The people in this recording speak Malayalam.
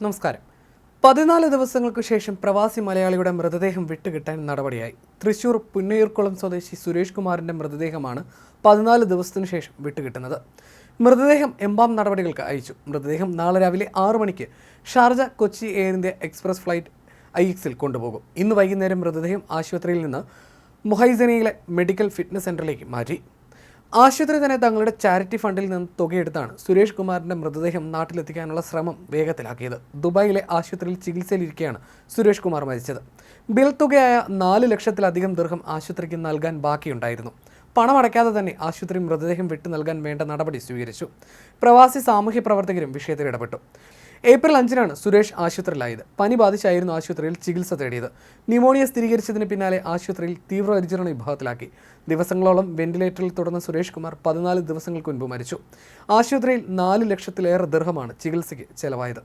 നമസ്കാരം. പതിനാല് ദിവസങ്ങൾക്ക് ശേഷം പ്രവാസി മലയാളിയുടെ മൃതദേഹം വിട്ടുകിട്ടാൻ നടപടിയായി. തൃശൂർ പുന്നയൂർക്കുളം സ്വദേശി സുരേഷ് കുമാറിന്റെ മൃതദേഹമാണ് പതിനാല് ദിവസത്തിനു ശേഷം വിട്ടുകിട്ടുന്നത്. മൃതദേഹം എംബാം നടപടികൾക്ക് അയച്ചു. മൃതദേഹം നാളെ രാവിലെ ആറു മണിക്ക് Sharjah Kochi Air India Express flight I എക്സിൽ കൊണ്ടുപോകും. ഇന്ന് വൈകുന്നേരം മൃതദേഹം ആശുപത്രിയിൽ നിന്ന് മുഹൈസനയിലെ മെഡിക്കൽ ഫിറ്റ്നസ് സെന്ററിലേക്ക് മാറ്റി. ആശുപത്രി തന്നെ തങ്ങളുടെ ചാരിറ്റി ഫണ്ടിൽ നിന്ന് തുകയെടുത്താണ് സുരേഷ് കുമാറിന്റെ മൃതദേഹം നാട്ടിലെത്തിക്കാനുള്ള ശ്രമം വേഗത്തിലാക്കിയത്. ദുബായിലെ ആശുപത്രിയിൽ ചികിത്സയിലിരിക്കെയാണ് സുരേഷ് കുമാർ മരിച്ചത്. ബിൽ തുകയായ നാല് ലക്ഷത്തിലധികം ദീർഘം ആശുപത്രിക്ക് നൽകാൻ ബാക്കിയുണ്ടായിരുന്നു. പണമടയ്ക്കാതെ തന്നെ ആശുപത്രി മൃതദേഹം വിട്ടു നൽകാൻ വേണ്ട നടപടി സ്വീകരിച്ചു. പ്രവാസി സാമൂഹ്യ പ്രവർത്തകരും വിഷയത്തിൽ ഇടപെട്ടു. ഏപ്രിൽ അഞ്ചിനാണ് സുരേഷ് ആശുപത്രിയിലായത്. പനി ബാധിച്ചായിരുന്നു ആശുപത്രിയിൽ ചികിത്സ തേടിയത്. ന്യൂമോണിയ സ്ഥിരീകരിച്ചതിന് പിന്നാലെ ആശുപത്രിയിൽ തീവ്ര തീവ്രപരിചരണ വിഭാഗത്തിലാക്കി. ദിവസങ്ങളോളം വെന്റിലേറ്ററിൽ തുടർന്ന സുരേഷ് കുമാർ പതിനാല് ദിവസങ്ങൾക്ക് മുൻപ് മരിച്ചു. ആശുപത്രിയിൽ നാല് ലക്ഷത്തിലേറെ ദീർഘമാണ് ചികിത്സയ്ക്ക് ചെലവായത്.